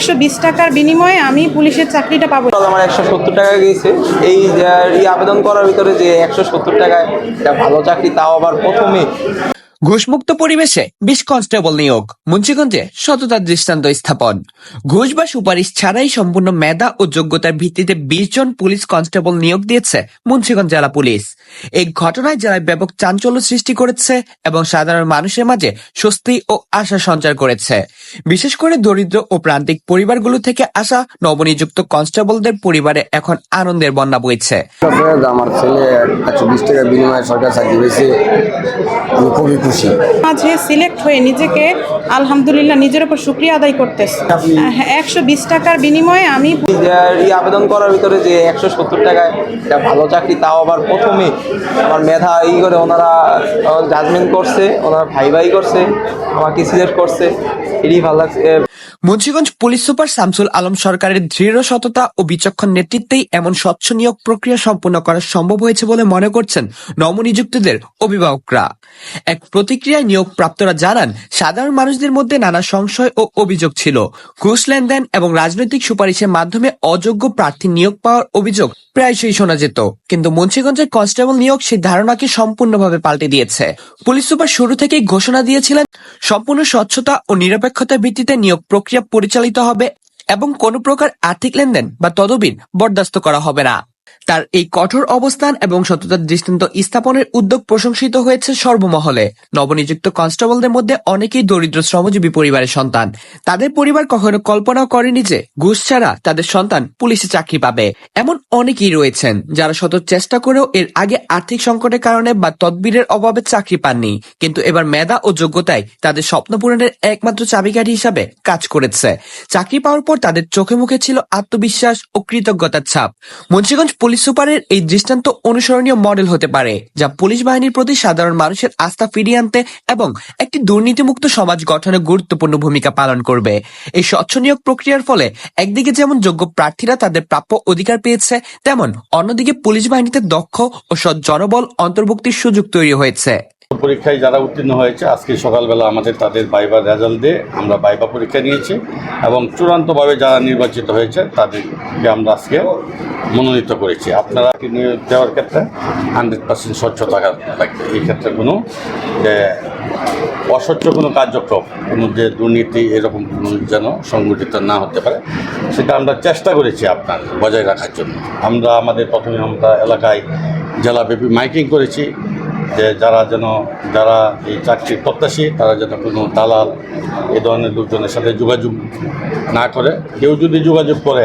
একশো বিশ টাকার বিনিময়ে আমি পুলিশের চাকরিটা পাবো। আমার একশো সত্তর টাকা গিয়েছে। এই আবেদন করার ভিতরে যে একশো সত্তর টাকায় একটা ভালো চাকরি, তাও আবার প্রথমে ঘুষমুক্ত পরিবেশে বিশ কনস্টেবল নিয়োগ। মুন্সিগঞ্জে সততার দৃষ্টান্ত স্থাপন। ঘুষ বা সুপারিশ ছাড়াই সম্পূর্ণ মেধা ও যোগ্যতার ভিত্তিতে বিশ জন পুলিশ কনস্টেবল নিয়োগ দিয়েছে মুন্সিগঞ্জ জেলা পুলিশ। এই ঘটনায় জেলায় ব্যাপক চাঞ্চল্য সৃষ্টি করেছে এবং সাধারণ মানুষের মাঝে স্বস্তি ও আশা সঞ্চার করেছে। বিশেষ করে দরিদ্র ও প্রান্তিক পরিবারগুলো থেকে আসা নবনিযুক্ত কনস্টেবলদের পরিবারে এখন আনন্দের বন্যা বইছে। আমার ছেলে একশো বিশ টাকার বিনিময়ে সরকার চাকরি পেয়েছে। খুবই খুশি মাঝে সিলেক্ট হয়ে নিজেকে আলহামদুলিল্লাহ নিজের উপর শুক্রিয়া আদায় করতেছে। হ্যাঁ একশো বিশ টাকার বিনিময়ে আমি আবেদন করার ভিতরে যে একশো সত্তর টাকায় একটা ভালো চাকরি তাও আবার প্রথমে আমার মেধা ই করে ওনারা জাজমেন্ট করছে ওনারা ভাই ভাই করছে আমাকে সিলেক্ট করছে এটাই ভালো লাগছে। মুন্সিগঞ্জ পুলিশ সুপার শামসুল আলম সরকারের দৃঢ় সততা ও বিচক্ষণ নেতৃত্বেই এমন স্বচ্ছ নিয়োগ প্রক্রিয়া সম্পন্ন করা সম্ভব হয়েছে বলে মনে করছেন নবনিযুক্তদের অভিভাবকরা। এক প্রতিক্রিয়ায় নিয়োগ প্রাপ্তরা জানান, সাধারণ মানুষদের মধ্যে নানা সংশয় ও অভিযোগ ছিল। ঘুষ লেনদেন এবং রাজনৈতিক সুপারিশের মাধ্যমে অযোগ্য প্রার্থী নিয়োগ পাওয়ার অভিযোগ প্রায়শই শোনা যেত। কিন্তু মুন্সিগঞ্জের কনস্টেবল নিয়োগ সেই ধারণাকে সম্পূর্ণভাবে পাল্টে দিয়েছে। পুলিশ সুপার শুরু থেকেই ঘোষণা দিয়েছিলেন, সম্পূর্ণ স্বচ্ছতা ও নিরপেক্ষতার ভিত্তিতে নিয়োগ প্রক্রিয়া পরিচালিত হবে এবং কোনো প্রকার আর্থিক লেনদেন বা তদবির বরদাস্ত করা হবে না। তার এই কঠোর অবস্থান এবং সততার দৃষ্টান্ত স্থাপনের উদ্যোগ প্রশংসিত হয়েছে সর্বমহলে। নবনিযুক্ত কনস্টেবলদের মধ্যে অনেকেই দরিদ্র, শ্রমজীবী পরিবারের সন্তান। তাদের পরিবার কখনো কল্পনাও করেনি যে ঘুষ ছাড়া তাদের সন্তান পুলিশে চাকরি পাবে। এমন অনেকেই রয়েছেন যারা শত চেষ্টা করেও এর আগে আর্থিক সংকটের কারণে বা তদবিরের অভাবে চাকরি পাননি। কিন্তু এবার মেধা ও যোগ্যতায় তাদের স্বপ্ন পূরণের একমাত্র চাবিকাঠি হিসাবে কাজ করেছে। চাকরি পাওয়ার পর তাদের চোখে মুখে ছিল আত্মবিশ্বাস ও কৃতজ্ঞতার ছাপ। মুন্সিগঞ্জ পুলিশ সুপারের এই দৃষ্টান্ত অনুসরণীয় মডেল হতে পারে, যা পুলিশ বাহিনীর প্রতি সাধারণ মানুষের আস্থা ফিরিয়ে আনতে এবং একটি দুর্নীতিমুক্ত সমাজ গঠনে গুরুত্বপূর্ণ ভূমিকা পালন করবে। এই স্বচ্ছ নিয়োগ প্রক্রিয়ার ফলে একদিকে যেমন যোগ্য প্রার্থীরা তাদের প্রাপ্য অধিকার পেয়েছে, তেমন অন্যদিকে পুলিশ বাহিনীতে দক্ষ ও সৎ জনবল অন্তর্ভুক্তির সুযোগ তৈরি হয়েছে। পরীক্ষায় যারা উত্তীর্ণ হয়েছে, আজকে সকালবেলা আমাদের তাদের বাইবার রেজাল্ট দিয়ে আমরা বাইবা পরীক্ষা নিয়েছি এবং চূড়ান্তভাবে যারা নির্বাচিত হয়েছে, তাদেরকে আমরা আজকে মনোনীত করেছি। আপনারা নিয়োগ দেওয়ার ক্ষেত্রে হান্ড্রেড পার্সেন্ট স্বচ্ছতা থাকবে এই ক্ষেত্রে কোনো যে অস্বচ্ছ কোনো কার্যক্রম কোনো যে দুর্নীতি এরকম কোনো যেন সংগঠিত না হতে পারে, সেটা আমরা চেষ্টা করেছি আপনার বজায় রাখার জন্য। আমরা আমাদের প্রথমে আমরা এলাকায় জেলাব্যাপী মাইকিং করেছি যে যারা যেন, যারা এই চাকরির প্রত্যাশী, তারা যেন কোনো দালাল, এ ধরনের লোকজনের সাথে যোগাযোগ না করে। কেউ যদি যোগাযোগ করে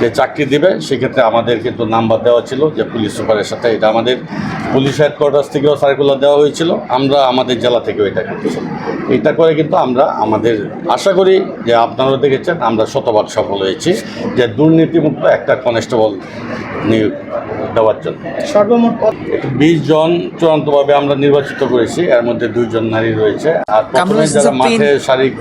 যে চাকরি দিবে সেক্ষেত্রে আমাদের কিন্তু নাম্বার দেওয়া ছিল যে পুলিশ সুপারের সাথে। এটা আমাদের পুলিশ হেডকোয়ার্টার্স থেকেও সার্কুলার দেওয়া হয়েছিল। আমরা আমাদের জেলা থেকেও এটা করতেছি। এটা করে কিন্তু আমরা আমাদের আশা করি যে আপনারা দেখেছেন আমরা শতভাগ সফল হয়েছি যে দুর্নীতিমুক্ত একটা কনস্টেবল নিয়োগ দেওয়ার জন্য। সর্বমোট বিশ জন চূড়ান্তভাবে আমরা নির্বাচিত করেছি এর মধ্যে দুইজন নারী রয়েছে। আর প্রথমে যারা মাঠে শারীরিক